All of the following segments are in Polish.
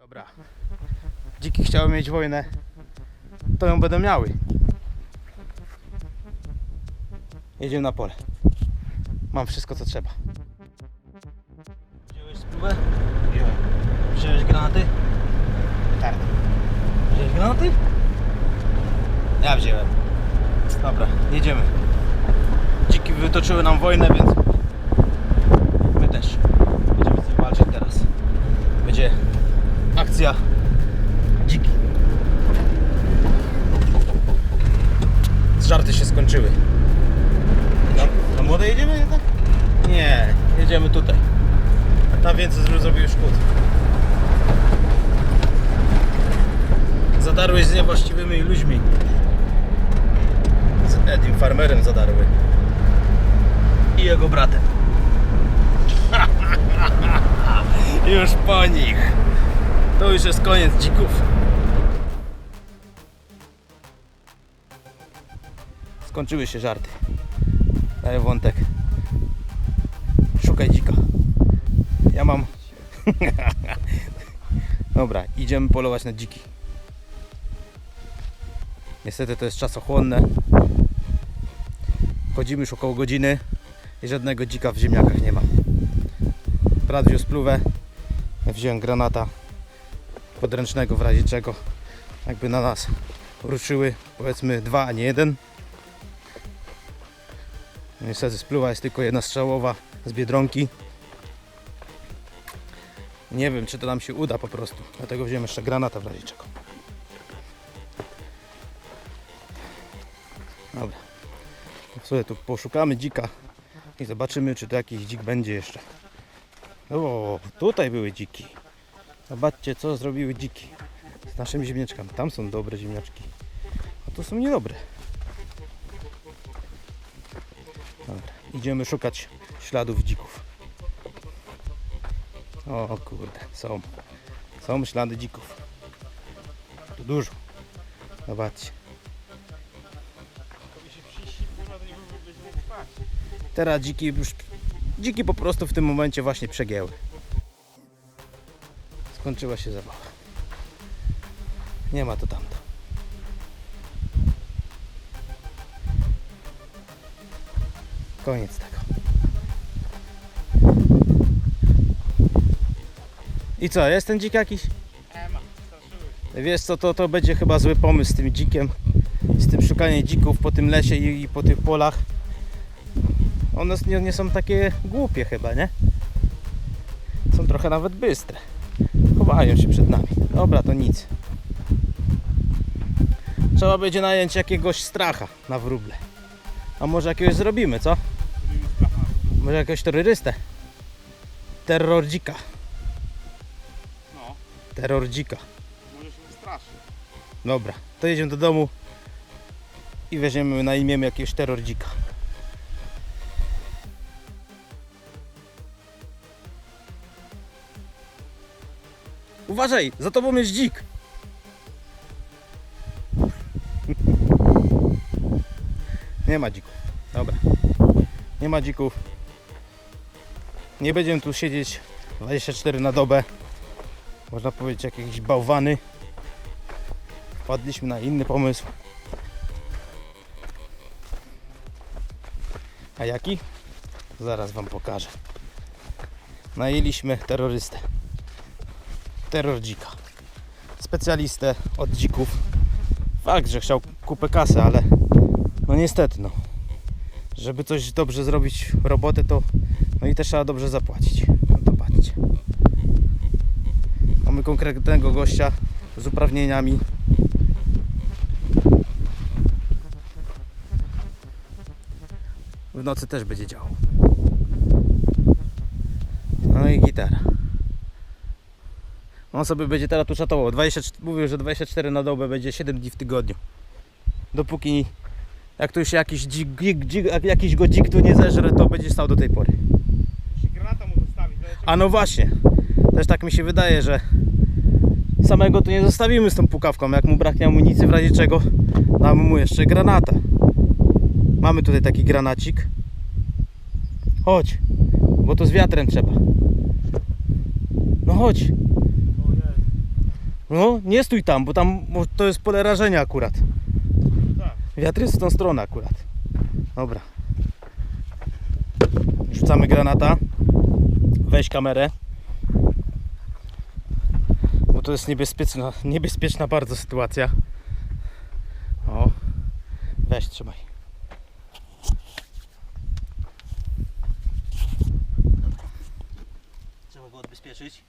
Dobra. Dziki chciały mieć wojnę, to ją będą miały. Jedziemy na pole. Mam wszystko co trzeba. Wziąłeś spróbę? Wziąłeś granaty? Tak. Wziąłeś granaty? Ja wziąłem. Dobra, jedziemy. Dziki wytoczyły nam wojnę, więc też będziemy z nimi walczyć teraz. Będzie akcja dziki. Żarty się skończyły. Na, na młode jedziemy jednak? Nie, jedziemy tutaj. Tam więcej zro- zrobiły szkód. Zadarłeś z niewłaściwymi ludźmi. Z Edim Farmerem zadarły. I jego bratem. już po nich. To już jest koniec dzików. Skończyły się żarty. Daję wątek. Szukaj dzika. Ja mam. Dobra, idziemy polować na dziki. Niestety to jest czasochłonne. Chodzimy już około godziny i żadnego dzika w ziemniakach nie ma. Brat wziął spluwę, ja wziąłem granata podręcznego w razie czego. Jakby na nas ruszyły powiedzmy dwa, a nie jeden. No Niestety spluwa jest tylko jedna strzałowa z Biedronki. Nie wiem czy to nam się uda po prostu. Dlatego wziąłem jeszcze granata w razie czego. Dobra. Sobie tu poszukamy dzika i zobaczymy, czy tu jakiś dzik będzie jeszcze. O, tutaj były dziki. Zobaczcie, co zrobiły dziki z naszymi ziemniaczkami. Tam są dobre ziemniaczki, a tu są niedobre. Dobra, idziemy szukać śladów dzików. O kurde, są. Są ślady dzików. Tu dużo. Zobaczcie. Teraz dziki już. Dziki po prostu w tym momencie właśnie przegięły. Skończyła się zabawa. Nie ma to tamto. Koniec tego. I co, jest ten dzik jakiś? Wiesz co, to, to będzie chyba zły pomysł z tym dzikiem. Z tym szukaniem dzików po tym lesie i, i po tych polach. One nie, nie są takie głupie chyba, nie? Są trochę nawet bystre. Chowają się przed nami. Dobra, to nic. Trzeba będzie nająć jakiegoś stracha na wróble. A może jakiegoś zrobimy, co? Może jakiegoś terrorystę? Terror dzika. No, Terror dzika. może się wystraszy. Dobra, to jedziemy do domu i weźmiemy na imię jakiegoś terror Uważaj, za tobą jest dzik. Nie ma dzików. Dobra. Nie ma dzików. Nie będziemy tu siedzieć 24 na dobę. Można powiedzieć jakieś bałwany. Wpadliśmy na inny pomysł. A jaki? Zaraz wam pokażę. Najęliśmy terrorystę. Terror dzika. Specjalistę od dzików. Fakt, że chciał kupę kasy, ale no niestety no. Żeby coś dobrze zrobić robotę, to no i też trzeba dobrze zapłacić. No. Mamy konkretnego gościa z uprawnieniami. W nocy też będzie działał. No i gitara. On sobie będzie teraz tu czatował. 24, mówił, że 24 na dobę będzie 7 dni w tygodniu. Dopóki jak tu już jakiś, dzik, dzik, dzik, jak jakiś go dzik tu nie zeżre, to będzie stał do tej pory. Ale A no właśnie, też tak mi się wydaje, że samego tu nie zostawimy z tą pukawką. Jak mu braknie amunicji, w razie czego damy mu jeszcze granata. Mamy tutaj taki granacik. Chodź, bo to z wiatrem trzeba. No chodź. No, nie stój tam, bo tam to jest pole rażenia akurat. Wiatr jest w tą stronę akurat. Dobra. Rzucamy granata. Weź kamerę. Bo to jest niebezpieczna, niebezpieczna bardzo sytuacja. O. Weź, trzymaj. Trzeba go odbezpieczyć.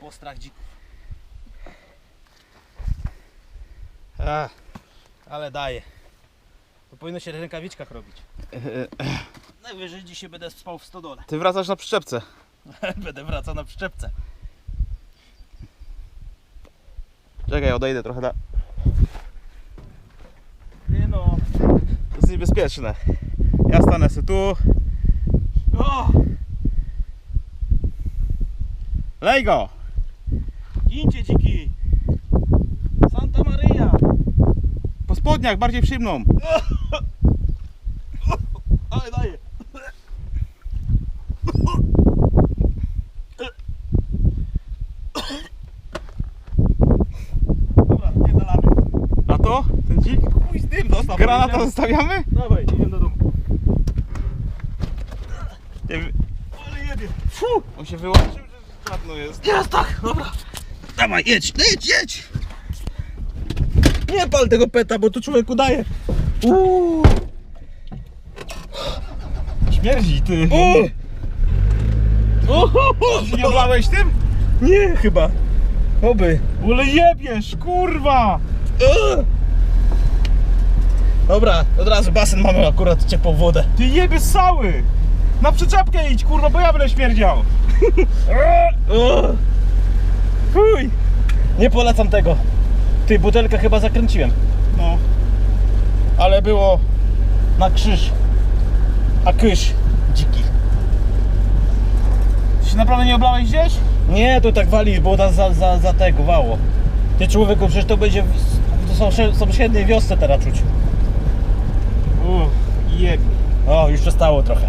Postrach dzików. A, ale daje. To powinno się w rękawiczkach robić. Najwyżej dzisiaj będę spał w stodole. Ty wracasz na przyczepce. będę wracał na przyczepce. Czekaj, odejdę trochę da. Nie no. To jest niebezpieczne. Ja stanę sobie tu. O! Lej go! Gincie dziki! Santa Maria! Po spodniach, bardziej przyjemną. Ale daję! Dobra, nie dalamy. A to? Ten dzik? Chuj z tym dostał. Granata zostawiamy? Dawaj, idziemy do domu. Nie, Ale jebie. Fu! On się wyłączył, że czarno jest. Teraz tak, dobra. Dawaj, jedź, no jedź, jedź. Nie pal tego peta, bo to człowieku daje. Uuu. Śmierdzi ty. Ty nie oblałeś tym? Nie, chyba. Oby. Ale jebiesz, kurwa! Dobra, od razu basen mamy akurat ciepłą wodę. Ty jebiesz sały! Na przyczepkę idź, kurwa, bo ja będę śmierdział. Fuj! Nie polecam tego. Ty, butelkę chyba zakręciłem. No. Ale było na krzyż. A kysz dziki. Ty się naprawdę nie oblałeś gdzieś? Nie, to tak wali, bo za, za, za, za tego wało. Ty człowieku, przecież to będzie. w- To są sze- sąsiedniej wiosce teraz czuć. Uff, jeb. O, już przestało trochę.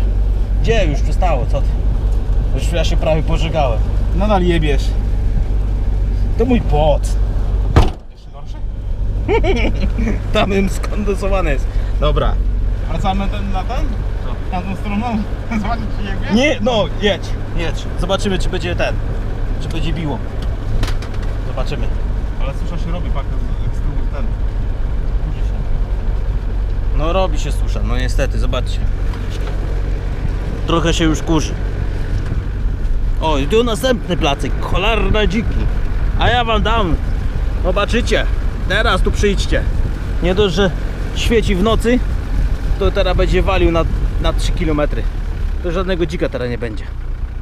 Gdzie już przestało, co ty? Już ja się prawie pożegałem. Nadal jebiesz. To mój pot. Jeszcze gorszy? Tam im skondensowane jest. Dobra. Wracamy ten, na ten? Na tą stroną? Zobaczyć czy? Nie, no, jedź, jedź. Zobaczymy, czy będzie ten. Czy będzie biło. Zobaczymy. Ale susza się robi, pak, jak z tyłu ten. Kurzy się. No robi się susza, no niestety, zobaczcie. Trochę się już kurzy. O, i tu następny placek, cholerne dziki. A ja wam dam. Zobaczycie. Teraz tu przyjdźcie. Nie dość, że świeci w nocy, to teraz będzie walił na, na 3 km. To żadnego dzika teraz nie będzie.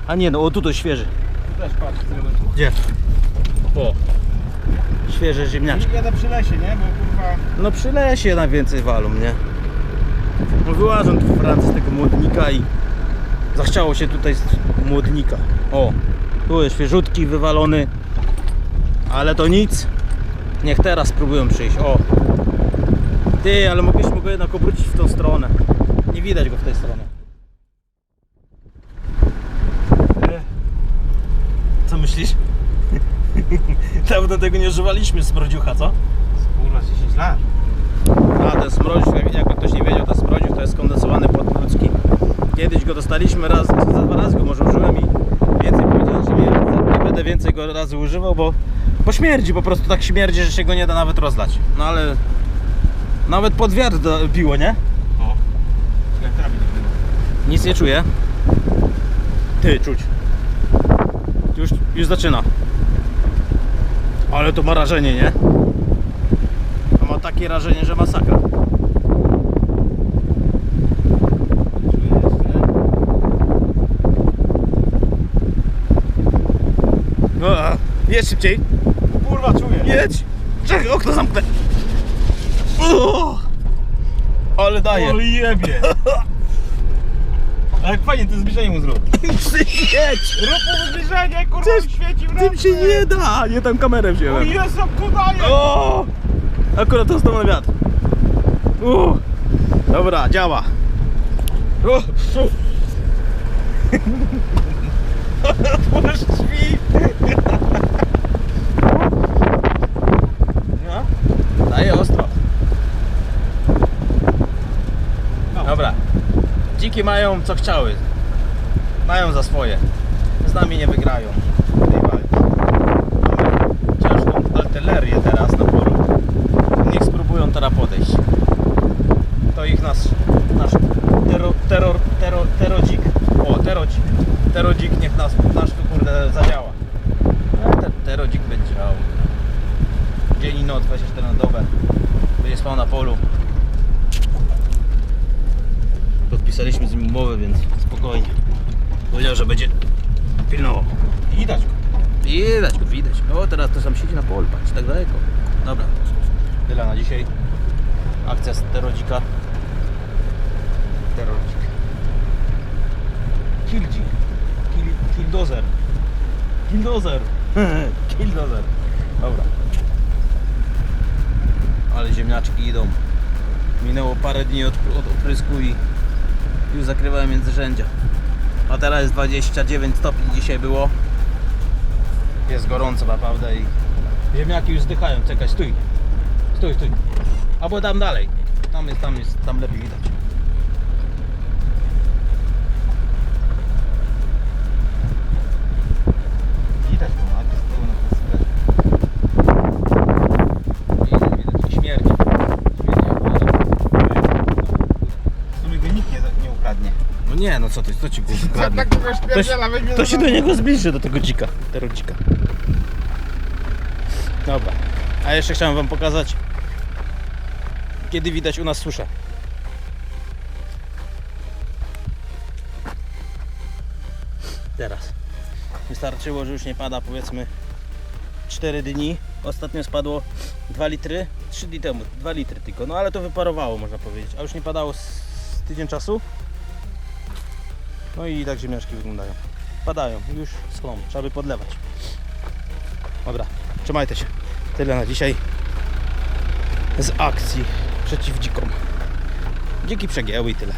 A nie, no o tu to świeży. Tu też patrz. Gdzie? O. Świeże ziemniaczki. Jadę przy lesie, nie? Bo kurwa... No przy lesie najwięcej walą, nie? No wyłażą tu Francy z tego młodnika i zachciało się tutaj z młodnika. O, tu jest świeżutki, wywalony, ale to nic. Niech teraz spróbują przyjść. O, ty, ale mogliśmy go jednak obrócić w tą stronę. Nie widać go w tej stronie. Co myślisz? Dawno tego nie używaliśmy z brodziucha, co? Kurwa, 10 lat. A ten smrodziuk, jak, jakby ktoś nie wiedział, ten smrodziuk to jest skondensowany pot ludzki. Kiedyś go dostaliśmy raz, za dwa razy go może użyłem i więcej powiedziałem, że nie, nie będę więcej go razy używał, bo, bo śmierdzi, po prostu tak śmierdzi, że się go nie da nawet rozlać. No ale nawet pod wiatr do- biło, nie? O. Jak trafi. Nic nie czuję. Ty, czuć. Już, już zaczyna. Ale to ma rażenie, nie? To ma takie rażenie, że masakra. A, jedź szybciej. Kurwa, czuję. Jedź! Czekaj, okno zamknę. Ale daje. Ale jebie. Ale fajnie, to zbliżenie mu zrób. Jedź! Rób mu zbliżenie, kurwa, Tym- świeci w Tym się nie da! Nie tam kamerę O wziąłem. Jezu, jak tu daje! O! Akurat to na wiatr. Uh. Dobra, działa. O, o. Otwórz drzwi! No, daje ostro. Dobra. Dziki mają co chciały. Mają za swoje. Z nami nie wygrają. w tej walce. Mamy ciężką artylerię teraz na polu. Niech spróbują teraz podejść. To ich nasz, nasz terror, terror, terror, terodzik. O, terodzik. Terodzik niech nas, nasz tu kurde zadziała. No, te, terodzik będzie działał. Dzień i noc, 24 na dobę. Będzie spał na polu. Podpisaliśmy z nim umowę, więc spokojnie. Powiedział, że będzie pilnował. Widać go. Widać go, widać. O, teraz to sam siedzi na polu, patrz, tak daleko. Dobra, tyle na dzisiaj. Akcja z terodzika. Terodzik. Killdzik. Kill, killdozer. Killdozer. killdozer. Dobra. Ale ziemniaczki idą. Minęło parę dni od, od oprysku i już zakrywałem międzyrzędzia. A teraz jest 29 stopni dzisiaj było. Jest gorąco naprawdę i ziemniaki już zdychają. Czekaj, stój. Stój, stój. Albo tam dalej. Tam jest, tam jest, tam lepiej widać go, a jest pełno Widać, widać. I śmierdzi. Śmierdzi jak woda. W sumie go nikt nie, nie ukradnie. No nie, no co ty, co ci? Tak kogoś Ktoś, pierdziela, weźmie to się do niego zbliży, do tego dzika, tego dzika. Dobra, a jeszcze chciałem wam pokazać, kiedy widać u nas suszę. Teraz. Wystarczyło, że już nie pada powiedzmy 4 dni. Ostatnio spadło 2 litry, 3 dni temu, 2 litry tylko. No ale to wyparowało można powiedzieć, a już nie padało z, z tydzień czasu. No i tak ziemniaczki wyglądają. Padają, już są, trzeba by podlewać. Dobra, trzymajcie się. Tyle na dzisiaj z akcji przeciw dzikom. Dziki przegięły i tyle.